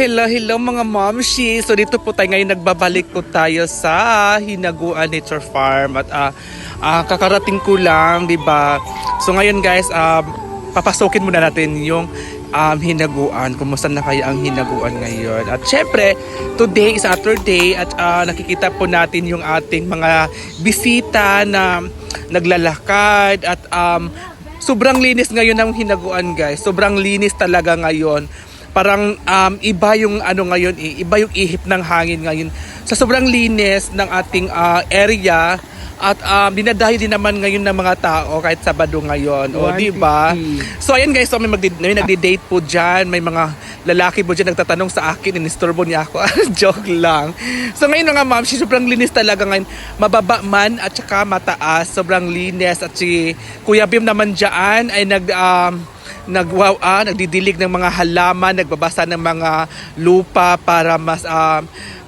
hello, hello mga momshi. So dito po tayo ngayon nagbabalik po tayo sa Hinaguan Nature Farm at ah, ah, kakarating ko lang, 'di ba? So ngayon guys, um, papasokin muna natin yung um, hinaguan. Kumusta na kaya ang hinaguan ngayon? At syempre, today is Saturday at ah, nakikita po natin yung ating mga bisita na naglalakad at um, sobrang linis ngayon ng hinaguan guys. Sobrang linis talaga ngayon parang um, iba yung ano ngayon iba yung ihip ng hangin ngayon. Sa sobrang linis ng ating ah, area at um, dinadayo din naman ngayon ng mga tao kahit Sabado ngayon o di ba? 150. so ayan guys so may, magdi- may nagdi-date po dyan. May mga lalaki po dyan nagtatanong sa akin inistorbo niya ako. Joke lang. So ngayon nga ma'am si sobrang linis talaga ngayon. Mababa man at saka mataas sobrang linis. At si Kuya Bim naman dyan ay nag um, nagwaw ah, nagdidilig ng mga halaman, nagbabasa ng mga lupa para mas um,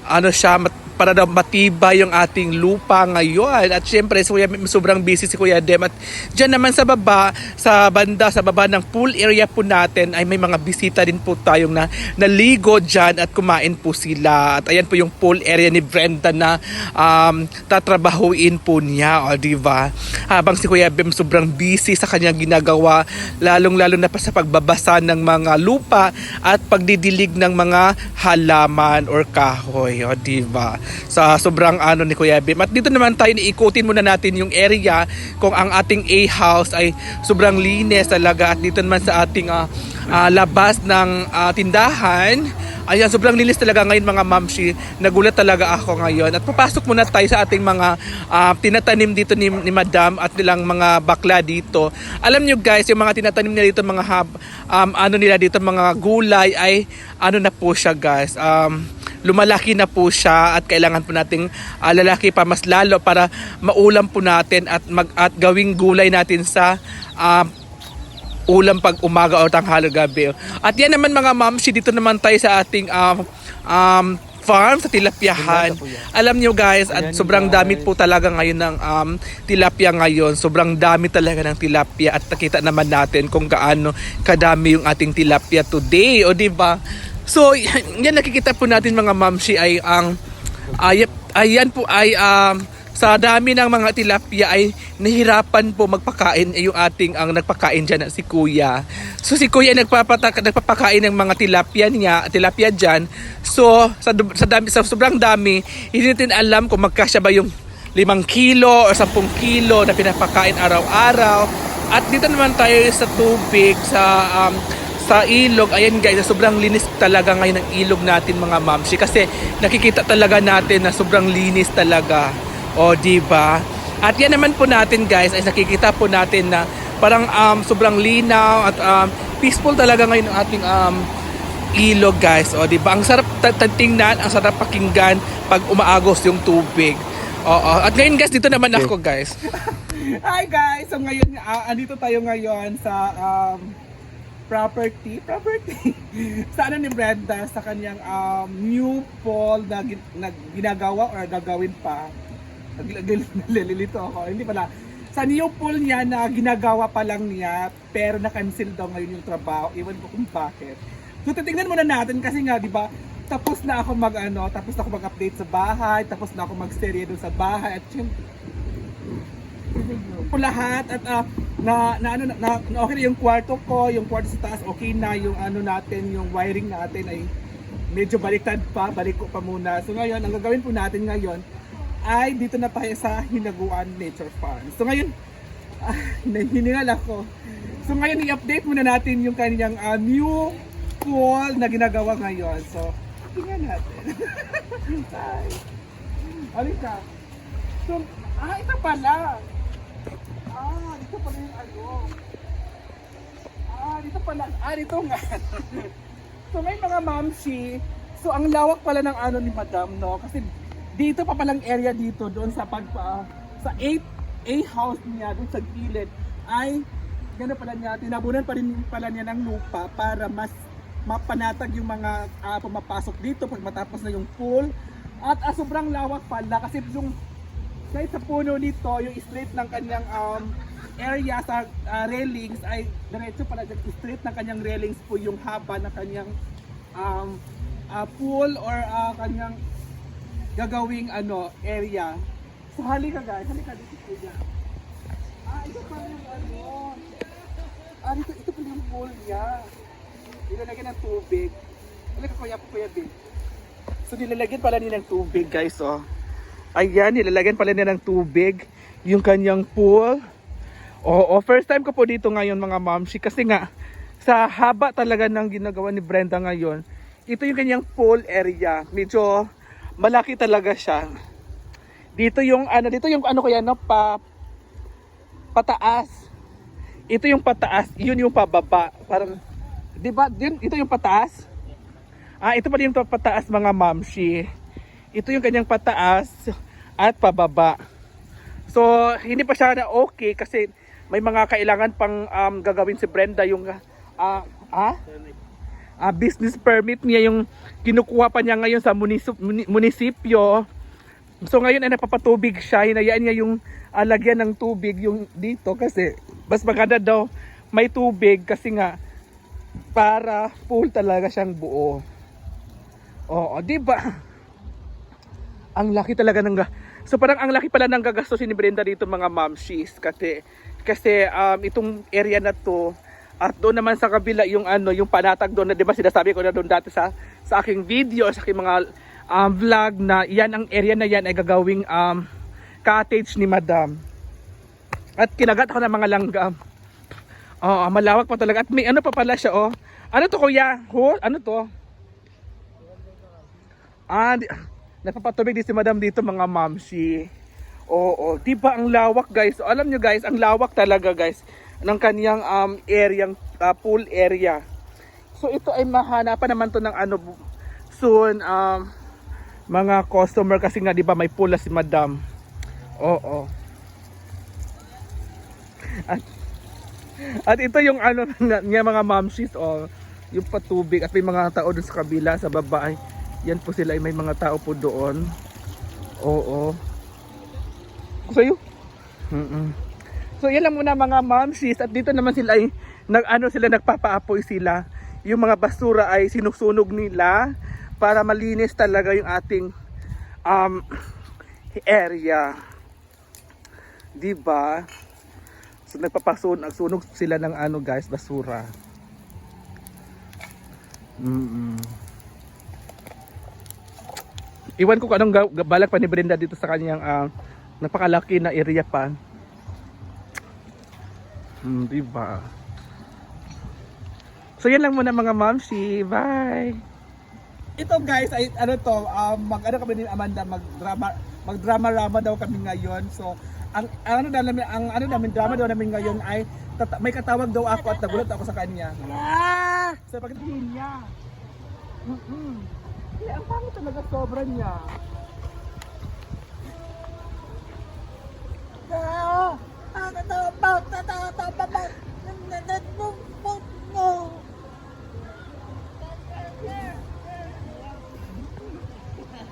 ano siya para daw matibay yung ating lupa ngayon. At syempre, si Kuya, sobrang busy si Kuya Dem. At dyan naman sa baba, sa banda, sa baba ng pool area po natin, ay may mga bisita din po tayong na, naligo dyan at kumain po sila. At ayan po yung pool area ni Brenda na um, tatrabahuin po niya. O, di ba? Habang si Kuya Bem sobrang busy sa kanyang ginagawa, lalong-lalo na pa sa pagbabasa ng mga lupa at pagdidilig ng mga halaman or kahoy. O, di ba? Sa sobrang ano ni Kuya Bem. At dito naman tayo, iikutin muna natin yung area kung ang ating A-house ay sobrang linis talaga. At dito naman sa ating ah, ah, labas ng ah, tindahan, Ayan, sobrang linis talaga ngayon mga mamshi. Nagulat talaga ako ngayon. At papasok muna tayo sa ating mga ah, tinatanim dito ni, ni Madam at nilang mga bakla dito. Alam nyo guys, yung mga tinatanim nila dito, mga hab, um, ano nila dito, mga gulay ay ano na po siya guys. Um, lumalaki na po siya at kailangan po nating ah, lalaki pa mas lalo para maulam po natin at mag at gawing gulay natin sa ah, ulam pag umaga o tanghali gabi. At yan naman mga mamsi, dito naman tayo sa ating um, um, farm sa tilapyahan. Alam nyo guys, at sobrang dami po talaga ngayon ng um, tilapia ngayon. Sobrang dami talaga ng tilapia at nakita naman natin kung gaano kadami yung ating tilapia today. O di ba? So, yan nakikita po natin mga mamsi ay ang ay, ayan po ay um, sa dami ng mga tilapia ay nahirapan po magpakain eh, yung ating ang nagpakain dyan na si Kuya. So si Kuya nagpapatak, nagpapakain ng mga tilapia niya, tilapia dyan. So sa, sa, dami, sa sobrang dami, hindi natin alam kung magkasya ba yung limang kilo o 10 kilo na pinapakain araw-araw. At dito naman tayo sa tubig, sa um, sa ilog, ayan guys, sobrang linis talaga ngayon ng ilog natin mga mamsi kasi nakikita talaga natin na sobrang linis talaga. O, di ba? At yan naman po natin guys, ay nakikita po natin na parang um, sobrang linaw at um, peaceful talaga ngayon ang ating um, ilog guys. O, di ba? Ang sarap tingnan, ang sarap pakinggan pag umaagos yung tubig. Oo. At ngayon guys, dito naman ako guys. Hi guys! So ngayon, ah, andito tayo ngayon sa um, property, property, sa ano ni Brenda, sa kanyang um, new pool na, gin- na ginagawa or gagawin pa. Nalilito ako, hindi pala. Sa new pool niya na ginagawa pa lang niya, pero na-cancel daw ngayon yung trabaho. Iwan ko kung bakit. So titingnan muna natin kasi nga, di ba, tapos na ako mag ano, tapos na ako mag-update sa bahay, tapos na ako mag-stereo doon sa bahay at syempre, lahat at ah, na, na ano na, na okay na yung kwarto ko, yung kwarto sa taas okay na, yung ano natin, yung wiring natin ay medyo baliktad pa, balik ko pa muna. So ngayon, ang gagawin po natin ngayon ay dito na tayo sa Hinaguan Nature Farm. So ngayon, ah, hiningal ako. So ngayon, i-update muna natin yung kanyang ah, new pool na ginagawa ngayon. So, tingnan natin. Hi. Halika. So, ah, ito pala. Ah, dito pala yung ano. Ah, dito pala. Ah, dito nga. so, may mga mamsi. So, ang lawak pala ng ano ni Madam, no? Kasi dito pa palang area dito, doon sa pag, ah, sa 8 A house niya, doon sa gilid, ay gano'n pala niya, tinabunan pa rin pala niya ng lupa para mas mapanatag yung mga ah, pumapasok dito pag matapos na yung pool. At ah, sobrang lawak pala kasi yung kahit sa puno nito, yung straight ng kanyang um, area sa ah, railings ay diretso pala dyan, straight ng kanyang railings po yung haba ng kanyang um, ah, pool or ah, kanyang gagawing ano area. So halika guys, halika dito kuya. Ah, ito pa yung ano. Ah, dito, ito pala yung pool niya. Nilalagyan ng tubig. Halika kuya, kuya bin. So nilalagyan pala niya ng tubig guys, oh. Ayan, nilalagyan pala niya ng tubig yung kanyang pool. Oo, first time ko po dito ngayon mga mamshi kasi nga sa haba talaga ng ginagawa ni Brenda ngayon, ito yung kanyang pool area. Medyo malaki talaga siya. Dito yung ano, dito yung ano ko yan, no, pa pataas. Ito yung pataas, yun yung pababa. Parang 'di ba? Yun, ito yung pataas. Ah, ito pa yung pataas mga mamshi. Ito yung kanyang pataas at pababa. So, hindi pa siya na okay kasi may mga kailangan pang um, gagawin si Brenda yung ah ah ah, business permit niya yung kinukuha pa niya ngayon sa munisip, muni- munisipyo. So ngayon ay napapatubig siya, hinayaan niya yung ah, lagyan ng tubig yung dito kasi mas maganda daw may tubig kasi nga para full talaga siyang buo. Oo, di ba? Ang laki talaga ng So parang ang laki pala ng gagastusin ni Brenda dito mga mamshis kasi kasi um, itong area na to at doon naman sa kabila yung ano yung panatag doon na 'di ba sinasabi ko na doon dati sa sa aking video sa aking mga um, vlog na yan ang area na yan ay gagawing um, cottage ni Madam. At kinagat ako ng mga langgam. Oo, malawak pa talaga. At may ano pa pala siya, oh. Ano to, kuya? Ho? Ano to? Ah, di, napapatubig din si madam dito, mga mamshi. Oo, di ba ang lawak, guys? Alam nyo, guys, ang lawak talaga, guys, ng kaniyang um, area, uh, pool area. So, ito ay mahanapan naman to ng ano, soon, um, mga customer kasi nga, di ba, may pool si madam. Oo. At, at ito yung ano niya mga mamshis oh, yung patubig at may mga tao dun sa kabila sa baba ay yan po sila ay may mga tao po doon. Oo. Sa'yo? Mm So yan lang muna mga mamshis at dito naman sila ay nag ano sila nagpapaapoy sila. Yung mga basura ay sinusunog nila para malinis talaga yung ating um area. 'Di ba? So nagpapasun, nagsunog sila ng ano guys, basura. Mm Iwan ko kung anong balak pa ni Brenda dito sa kanyang ah, napakalaki na area pa. Hmm, di ba? So yan lang muna mga mamsi. Bye! Ito guys, ay ano to, um, mag ano kami ni Amanda, mag drama mag drama rama daw kami ngayon. So ang, ang ano namin ang ano namin drama daw namin ngayon ay tata- may katawag daw ako at nagulat ako sa kanya. Ah! Sa pagkatingin niya. Mm-mm. Eh, ang pangit talaga sobra niya. Tatawa pa! Tatawa pa! No!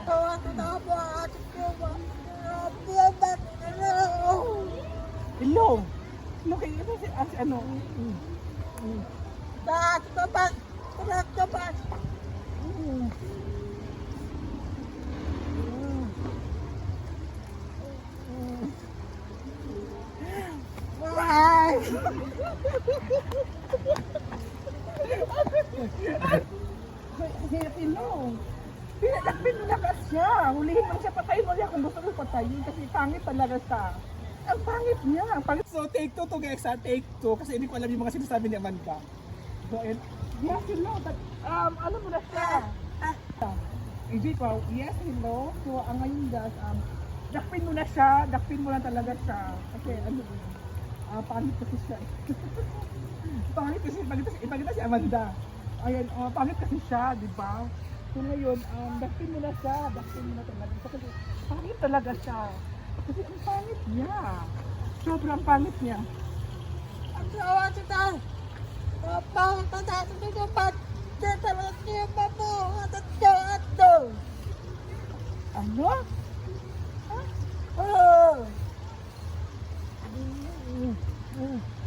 Tawa, tatawa pa! Ate ko ba? No! Hello. Hello kayo ito si Ay! Hello. Pinalakpin mo na ka siya. Hulihin mo siya, patayin mo siya kung gusto mo patayin kasi pangit talaga siya. Ang pangit niya. Ang pangit. So take two to guys ha, take two kasi hindi ko alam yung mga sinasabi ni Amanda. So and, yes, hello. But, um, ano mo na siya? Hindi pa, yes, hello. So ang ngayon guys, um, dakpin mo na siya, dakpin mo lang talaga siya. Kasi ano yun, ah, pangit kasi siya. pangit kasi, pangit kasi, pangit kasi Amanda. Ayan, oh, pangit kasi siya, di ba? So ngayon, um, dakpin mo na siya, dakpin mo na talaga. So, kasi pangit talaga siya. Kasi ang pangit niya. Sobrang pangit niya. ang tawa kita! Papa, tatawa ko pa! Tatawa ko pa po! Ato, ato! Ano? Oh! Ito!